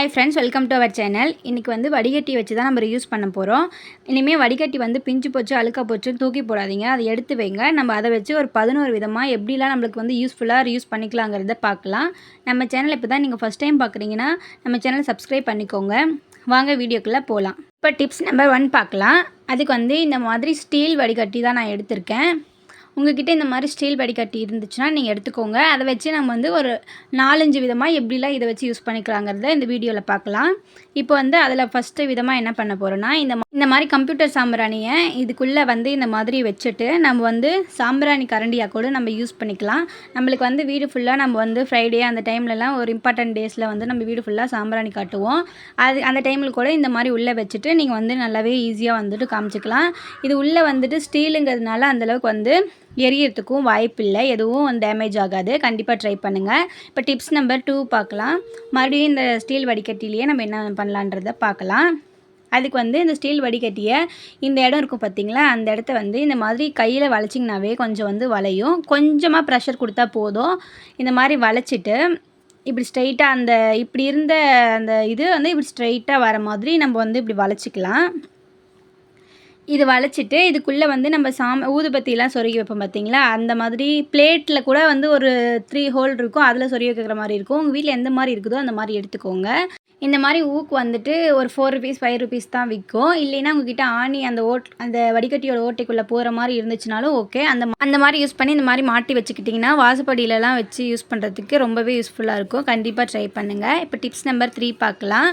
Hi friends welcome to our channel இன்றைக்கி வந்து வடிகட்டி வச்சு தான் நம்ம யூஸ் பண்ண போகிறோம் இனிமேல் வடிகட்டி வந்து பிஞ்சு போச்சு அழுக்கா போச்சு தூக்கி போடாதீங்க. அதை எடுத்து வைங்க. நம்ம அதை வச்சு ஒரு பதினோரு விதமாக எப்படிலாம் நம்மளுக்கு வந்து யூஸ்ஃபுல்லாக யூஸ் பண்ணிக்கலாங்கிறத பார்க்கலாம். நம்ம சேனல் இப்போ தான் நீங்கள் ஃபஸ்ட் டைம் பார்க்குறீங்கன்னா நம்ம சேனல் சப்ஸ்கிரைப் பண்ணிக்கோங்க. வாங்க வீடியோக்குள்ளே போகலாம் இப்போ டிப்ஸ் நம்பர் ஒன் பார்க்கலாம். அதுக்கு வந்து இந்த மாதிரி ஸ்டீல் வடிகட்டி தான் நான் எடுத்திருக்கேன். உங்ககிட்ட இந்த மாதிரி ஸ்டீல் வடிகட்டி இருந்துச்சுன்னா நீங்கள் எடுத்துக்கோங்க. அதை வச்சு நம்ம வந்து ஒரு நாலஞ்சு விதமாக எப்படிலாம் இதை வச்சு யூஸ் பண்ணிக்கலாங்கிறத இந்த வீடியோவில் பார்க்கலாம். இப்போ வந்து அதில் ஃபஸ்ட்டு விதமாக என்ன பண்ண போகிறோன்னா இந்த மா- இந்த மாதிரி கம்ப்யூட்டர் சாம்பிராணியை இதுக்குள்ளே வந்து இந்த மாதிரி வச்சுட்டு நம்ம வந்து சாம்பிராணி கரண்டியாக கூட நம்ம யூஸ் பண்ணிக்கலாம். நம்மளுக்கு வந்து வீடு ஃபுல்லாக நம்ம வந்து ஃப்ரைடே அந்த டைம்லலாம் ஒரு இம்பார்ட்டன்ட் டேஸில் வந்து நம்ம வீடு ஃபுல்லாக சாம்பிராணி காட்டுவோம். அது அந்த டைமில் கூட இந்த மாதிரி உள்ளே வச்சுட்டு நீங்கள் வந்து நல்லாவே ஈஸியாக வந்துட்டு காமிச்சிக்கலாம். இது உள்ளே வந்துட்டு ஸ்டீலுங்கிறதுனால அந்தளவுக்கு வந்து எரியறதுக்கும் வாய்ப்பில்லை. எதுவும் டேமேஜ் ஆகாது. கண்டிப்பாக ட்ரை பண்ணுங்கள் இப்போ டிப்ஸ் நம்பர் டூ பார்க்கலாம். மறுபடியும் இந்த ஸ்டீல் வடிகட்டிலேயே நம்ம என்ன பண்ணலான்றதை பார்க்கலாம். அதுக்கு வந்து இந்த ஸ்டீல் வடிகட்டியை இந்த இடம் இருக்கும் பார்த்தீங்களா அந்த இடத்த வந்து இந்த மாதிரி கையில் வளைச்சிங்கனாவே கொஞ்சம் வந்து வளையும். கொஞ்சமாக ப்ரெஷர் கொடுத்தா போதும். இந்த மாதிரி வளைச்சிட்டு இப்படி ஸ்ட்ரைட்டாக அந்த இப்படி இருந்த அந்த இது வந்து இப்படி ஸ்ட்ரைட்டாக வர மாதிரி நம்ம வந்து இப்படி வளைச்சிக்கலாம். இது வளைச்சிட்டு இதுக்குள்ளே வந்து நம்ம சாம ஊதுபத்திலாம் சொருகி வைப்போம் பார்த்தீங்களா அந்த மாதிரி பிளேட்டில் கூட வந்து ஒரு த்ரீ ஹோல் இருக்கும். அதில் சொருகி வைக்கிற மாதிரி இருக்கும். உங்கள் வீட்டில் எந்த மாதிரி இருக்குதோ அந்த மாதிரி எடுத்துக்கோங்க. இந்த மாதிரி ஊக்கு வந்துட்டு ஒரு ஃபோர் ருபீஸ் ஃபைவ் ருபீஸ் தான் விற்கும். இல்லைன்னா உங்ககிட்ட ஆணி அந்த ஓட் அந்த வடிகட்டியோட ஓட்டைக்குள்ளே போகிற மாதிரி இருந்துச்சுனாலும் ஓகே அந்த அந்த மாதிரி யூஸ் பண்ணி இந்த மாதிரி மாட்டி வச்சுக்கிட்டிங்கன்னா வாசப்படியிலலாம் வச்சு யூஸ் பண்ணுறதுக்கு ரொம்பவே யூஸ்ஃபுல்லாக இருக்கும். கண்டிப்பாக ட்ரை பண்ணுங்கள் இப்போ டிப்ஸ் நம்பர் த்ரீ பார்க்கலாம்.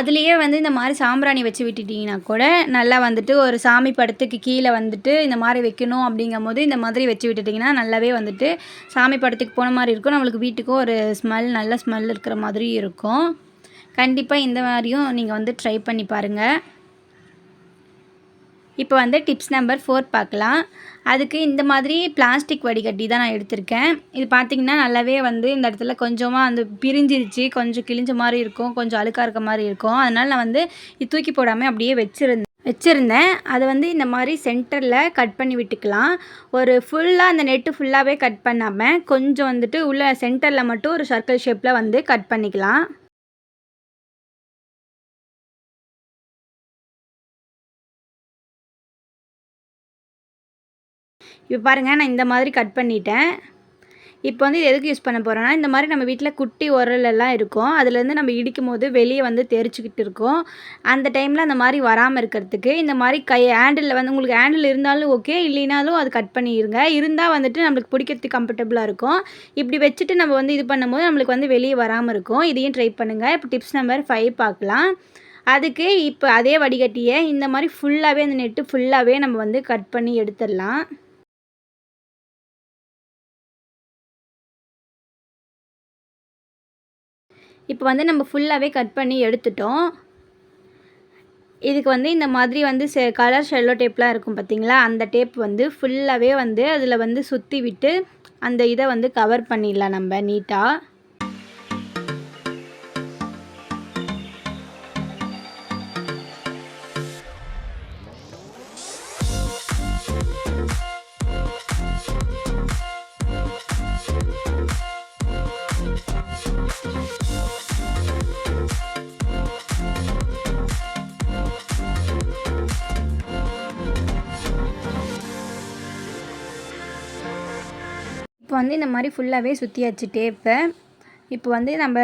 அதுலேயே வந்து இந்த மாதிரி சாம்பிராணி வச்சு விட்டுட்டிங்கன்னா கூட நல்லா வந்துட்டு ஒரு சாம் சாமி படத்துக்கு கீழே வந்துட்டு இந்த மாதிரி வைக்கணும் அப்படிங்கும் போது இந்த மாதிரி வச்சு விட்டுட்டிங்கன்னா நல்லாவே வந்துட்டு சாமி படத்துக்கு போன மாதிரி இருக்கும். நம்மளுக்கு வீட்டுக்கும் ஒரு ஸ்மெல் நல்ல ஸ்மெல் இருக்கிற மாதிரி இருக்கும். கண்டிப்பாக இந்த மாதிரியும் நீங்கள் வந்து ட்ரை பண்ணி பாருங்கள் இப்போ வந்து டிப்ஸ் நம்பர் ஃபோர் பார்க்கலாம். அதுக்கு இந்த மாதிரி பிளாஸ்டிக் வடிகட்டி தான் நான் எடுத்திருக்கேன். இது பார்த்திங்கன்னா நல்லாவே வந்து இந்த இடத்துல கொஞ்சமாக அந்த பிரிஞ்சிருச்சு. கொஞ்சம் கிழிஞ்ச மாதிரி இருக்கும். கொஞ்சம் அழுக்காக இருக்க மாதிரி இருக்கும். அதனால் நான் வந்து இது தூக்கி போடாமல் அப்படியே வச்சுருந்தேன். வச்சுருந்தேன். அதை வந்து இந்த மாதிரி சென்டரில் கட் பண்ணி விட்டுக்கலாம். ஒரு ஃபுல்லாக அந்த நெட்டு ஃபுல்லாகவே கட் பண்ணாமல் கொஞ்சம் வந்துட்டு உள்ள சென்டரில் மட்டும் ஒரு சர்க்கிள் ஷேப்பில் வந்து கட் பண்ணிக்கலாம். இப்போ பாருங்கள் நான் இந்த மாதிரி கட் பண்ணிட்டேன். இப்போ வந்து இது எதுக்கு யூஸ் பண்ண போகிறோன்னா இந்த மாதிரி நம்ம வீட்டில் குட்டி உரல் எல்லாம் இருக்கும். அதுலேருந்து நம்ம இடிக்கும் போது வெளியே வந்து தெரிச்சுக்கிட்டு இருக்கோம். அந்த டைமில் அந்த மாதிரி வராமல் இருக்கிறதுக்கு இந்த மாதிரி கை ஹேண்டில் வந்து உங்களுக்கு ஹேண்டில் இருந்தாலும் ஓகே இல்லைனாலும் அது கட் பண்ணிடுங்க இருந்தால் வந்துட்டு நம்மளுக்கு பிடிக்கிறதுக்கு கம்ஃபர்டபுளாக இருக்கும். இப்படி வச்சுட்டு நம்ம வந்து இது பண்ணும்போது நம்மளுக்கு வந்து வெளியே வராமல் இருக்கும். இதையும் ட்ரை பண்ணுங்கள் இப்போ டிப்ஸ் நம்பர் ஃபைவ் பார்க்கலாம். அதுக்கு இப்போ அதே வடிகட்டியை இந்த மாதிரி ஃபுல்லாகவே அந்த நெட்டு ஃபுல்லாகவே நம்ம வந்து கட் பண்ணி எடுத்துடலாம். இப்போ வந்து நம்ம ஃபுல்லாகவே கட் பண்ணி எடுத்துட்டோம். இதுக்கு வந்து இந்த மாதிரி வந்து செ கலர் ஷெல்லோ டேப்லாம் இருக்கும் பார்த்தீங்களா? அந்த டேப் வந்து ஃபுல்லாகவே வந்து அதில் வந்து சுற்றி விட்டு அந்த இதை வந்து கவர் பண்ணிடலாம் நம்ம நீட்டாக வந்து இந்த மாதிரி ஃபுல்லாகவே சுற்றியாச்சு டேப்பை இப்போ வந்து நம்ம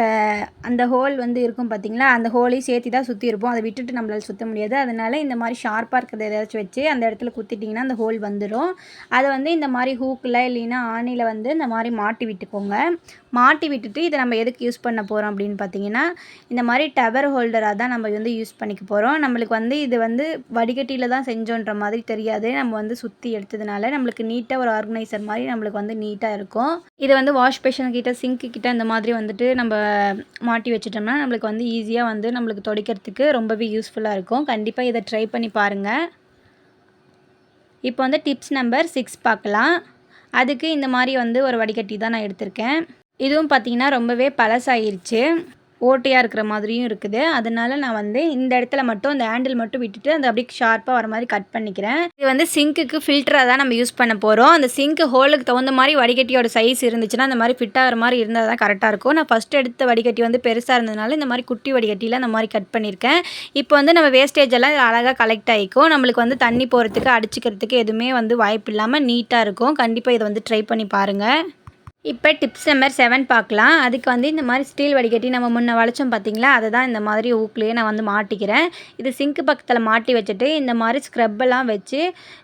அந்த ஹோல் வந்து இருக்கும் பார்த்திங்களா அந்த ஹோலையும் சேர்த்து தான் சுற்றி இருப்போம். அதை விட்டுட்டு நம்மளால் சுற்ற முடியாது. அதனால இந்த மாதிரி ஷார்ப்பாக இருக்கிறத ஏதாச்சும் வச்சு அந்த இடத்துல குத்திட்டிங்கன்னா அந்த ஹோல் வந்துடும் அதை வந்து இந்த மாதிரி ஹூக்கில் இல்லைன்னா ஆணியில் வந்து இந்த மாதிரி மாட்டி விட்டுக்கோங்க. மாட்டி விட்டுட்டு இதை நம்ம எதுக்கு யூஸ் பண்ண போகிறோம் அப்படின்னு பார்த்தீங்கன்னா இந்த மாதிரி டவர் ஹோல்டராக தான் நம்ம வந்து யூஸ் பண்ணிக்க போகிறோம் நம்மளுக்கு வந்து இது வந்து வடிகட்டியில் தான் செஞ்சோன்ற மாதிரி தெரியாது. நம்ம வந்து சுற்றி எடுத்ததுனால நம்மளுக்கு நீட்டாக ஒரு ஆர்கனைசர் மாதிரி நம்மளுக்கு வந்து நீட்டாக இருக்கும். இதை வந்து வாஷ் பேஷன் கிட்ட சிங்க்கு கிட்ட இந்த மாதிரி வந்துட்டு நம்ம மாட்டி வச்சிட்டோம்னா நம்மளுக்கு வந்து ஈஸியாக வந்து நம்மளுக்கு துடைக்கிறதுக்கு ரொம்பவே யூஸ்ஃபுல்லாக இருக்கும். கண்டிப்பாக இதை ட்ரை பண்ணி பாருங்கள் இப்போ வந்து டிப்ஸ் நம்பர் சிக்ஸ் பார்க்கலாம். அதுக்கு இந்த மாதிரி வந்து ஒரு வடிகட்டி தான் நான் எடுத்திருக்கேன். இதுவும் பார்த்தீங்கன்னா ரொம்பவே பழசாயிருச்சு. ஓட்டையாக இருக்கிற மாதிரியும் இருக்குது. அதனால நான் வந்து இந்த இடத்துல மட்டும் அந்த ஹேண்டில் மட்டும் விட்டுட்டு அந்த அப்படியே ஷார்ப்பாக வர மாதிரி கட் பண்ணிக்கிறேன். இது வந்து சிங்க்குக்கு ஃபில்டராக தான் நம்ம யூஸ் பண்ண போகிறோம் அந்த சிங்க்கு ஹோலுக்கு தகுந்த மாதிரி வடிகட்டியோட சைஸ் இருந்துச்சுன்னா அந்த மாதிரி ஃபிட் ஆகிற மாதிரி இருந்தால் தான் கரெக்டாக இருக்கும். நான் ஃபஸ்ட் எடுத்த வடிகட்டி வந்து பெருசாக இருந்ததுனால இந்த மாதிரி குட்டி வடிகட்டியில் அந்த மாதிரி கட் பண்ணியிருக்கேன். இப்போ வந்து நம்ம வேஸ்டேஜ் எல்லாம் அழகாக கலெக்ட் ஆகிக்கும் நம்மளுக்கு வந்து தண்ணி போகிறதுக்கு அடிச்சுக்கிறதுக்கு எதுவுமே வந்து வாய்ப்பு இல்லாமல் நீட்டாக இருக்கும். கண்டிப்பாக இதை வந்து ட்ரை பண்ணி பாருங்கள் இப்போ டிப்ஸ் நம்பர் செவன் பார்க்கலாம். அதுக்கு வந்து இந்த மாதிரி ஸ்டீல் வடிகட்டி நம்ம முன்ன வளைச்சோம் பார்த்தீங்களா? அதை தான் இந்த மாதிரி ஊக்குலேயே நான் வந்து மாட்டிக்கிறேன். இது சிங்க்கு பக்கத்தில் மாட்டி வச்சுட்டு இந்த மாதிரி ஸ்க்ரப்பெல்லாம் வச்சு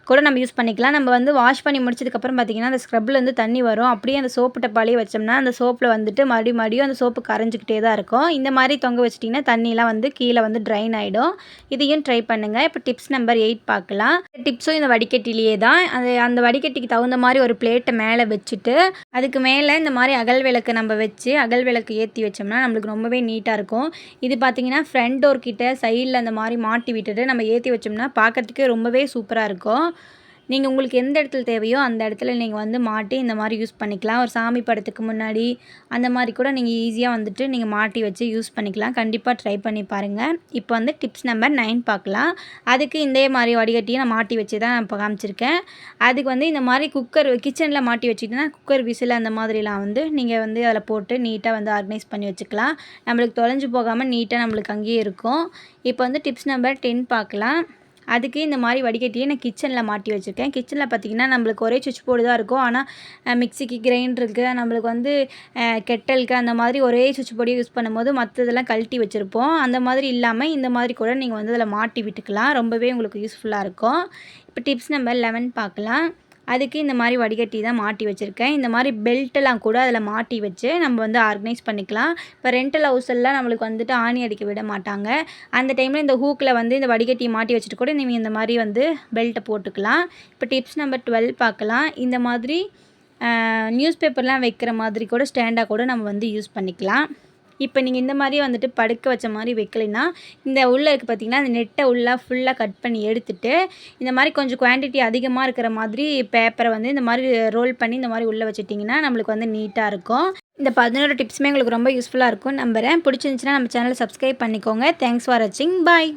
கூட நம்ம யூஸ் பண்ணிக்கலாம். நம்ம வந்து வாஷ் பண்ணி முடிச்சதுக்கப்புறம் பார்த்தீங்கன்னா அந்த ஸ்க்ரப்பில் வந்து தண்ணி வரும். அப்படியே அந்த சோப்பு டப்பாலேயே வச்சோம்னா அந்த சோப்பில் வந்துட்டு மறுபடியும் மறுபடியும் அந்த சோப்பு கரைஞ்சிக்கிட்டே தான் இருக்கும். இந்த மாதிரி தொங்க வச்சிட்டிங்கன்னா தண்ணியெலாம் வந்து கீழே வந்து ட்ரைன் ஆகிடும் இதையும் ட்ரை பண்ணுங்கள் இப்போ டிப்ஸ் நம்பர் எயிட் பார்க்கலாம். டிப்ஸும் இந்த வடிகட்டிலேயே தான். அது அந்த வடிகட்டிக்கு தகுந்த மாதிரி ஒரு பிளேட்டை மேலே வச்சுட்டு அதுக்கு மேலே இந்த மாதிரி அகல் விளக்கு நம்ம வச்சு அகல் விளக்கு ஏற்றி வச்சோம்னா நம்மளுக்கு ரொம்பவே நீட்டாக இருக்கும். இது பார்த்திங்கன்னா ஃப்ரண்ட் டோர் கிட்ட சைடில் அந்த மாதிரி மாட்டி விட்டுட்டு நம்ம ஏற்றி வச்சோம்னா பார்க்குறதுக்கே ரொம்பவே சூப்பராக இருக்கும். நீங்கள் உங்களுக்கு எந்த இடத்துல தேவையோ அந்த இடத்துல நீங்கள் வந்து மாட்டி இந்த மாதிரி யூஸ் பண்ணிக்கலாம். ஒரு சாமி படத்துக்கு முன்னாடி அந்த மாதிரி கூட நீங்கள் ஈஸியாக வந்துட்டு நீங்கள் மாட்டி வச்சு யூஸ் பண்ணிக்கலாம். கண்டிப்பாக ட்ரை பண்ணி பாருங்கள் இப்போ வந்து டிப்ஸ் நம்பர் நைன் பார்க்கலாம். அதுக்கு இதே மாதிரி வடிகட்டியை நான் மாட்டி வச்சு தான் நான் இப்போ காமிச்சிருக்கேன். அதுக்கு வந்து இந்த மாதிரி குக்கர் கிச்சனில் மாட்டி வச்சுக்கிட்டோன்னா குக்கர் விசில் அந்த மாதிரிலாம் வந்து நீங்கள் வந்து அதில் போட்டு நீட்டாக வந்து ஆர்கனைஸ் பண்ணி வச்சுக்கலாம். நம்மளுக்கு தொலைஞ்சு போகாமல் நீட்டாக நம்மளுக்கு அங்கேயே இருக்கும். இப்போ வந்து டிப்ஸ் நம்பர் டென் பார்க்கலாம். அதுக்கு இந்த மாதிரி வடிகட்டியை நான் கிச்சனில் மாட்டி வச்சுருக்கேன். கிச்சனில் பார்த்திங்கன்னா நம்மளுக்கு ஒரே சுவிட்ச் போர்டு தான் இருக்கும். ஆனால் மிக்சிக்கு கிரைண்டருக்கு நம்மளுக்கு வந்து கெட்டலுக்கு அந்த மாதிரி ஒரே சுவிட்ச் போர்டு யூஸ் பண்ணும்போது மற்றதெல்லாம் கழட்டி வச்சுருப்போம். அந்த மாதிரி இல்லாமல் இந்த மாதிரி கூட நீங்கள் வந்து அதில் மாட்டி விட்டுக்கலாம். ரொம்பவே உங்களுக்கு யூஸ்ஃபுல்லாக இருக்கும். இப்போ டிப்ஸ் நம்பர் லெவன் பார்க்கலாம். அதுக்கு இந்த மாதிரி வடிகட்டி தான் மாட்டி வச்சுருக்கேன். இந்த மாதிரி பெல்ட்டெல்லாம் கூட அதில் மாட்டி வச்சு நம்ம வந்து ஆர்கனைஸ் பண்ணிக்கலாம். இப்போ ரெண்டல் ஹவுஸெல்லாம் நம்மளுக்கு வந்துட்டு ஆணி அடிக்க விட மாட்டாங்க. அந்த டைமில் இந்த ஹூக்கில் வந்து இந்த வடிகட்டி மாட்டி வச்சுட்டு கூட நீங்கள் இந்த மாதிரி வந்து பெல்ட்டை போட்டுக்கலாம். இப்போ டிப்ஸ் நம்பர் டுவெல் பார்க்கலாம். இந்த மாதிரி நியூஸ் பேப்பர்லாம் வைக்கிற மாதிரி கூட ஸ்டாண்டாக கூட நம்ம வந்து யூஸ் பண்ணிக்கலாம். இப்போ நீங்கள் இந்த மாதிரி வந்துட்டு படுக்க வச்ச மாதிரி வைக்கலைன்னா இந்த உள்ளே இருக்குது பார்த்தீங்கன்னா இந்த நெட்டை உள்ளே ஃபுல்லாக கட் பண்ணி எடுத்துட்டு இந்த மாதிரி கொஞ்சம் குவான்டிட்டி அதிகமாக இருக்கிற மாதிரி பேப்பரை வந்து இந்த மாதிரி ரோல் பண்ணி இந்த மாதிரி உள்ளே வச்சுட்டிங்கன்னா நம்மளுக்கு வந்து நீட்டாக இருக்கும். இந்த பதினோரு டிப்ஸுமே உங்களுக்கு ரொம்ப யூஸ்ஃபுல்லாக இருக்கும் நம்புகிறேன் பிடிச்சிருந்துச்சின்னா நம்ம சேனலை சப்ஸ்கிரைப் பண்ணிக்கோங்க. தேங்க்ஸ் ஃபார் வாட்சிங் பாய்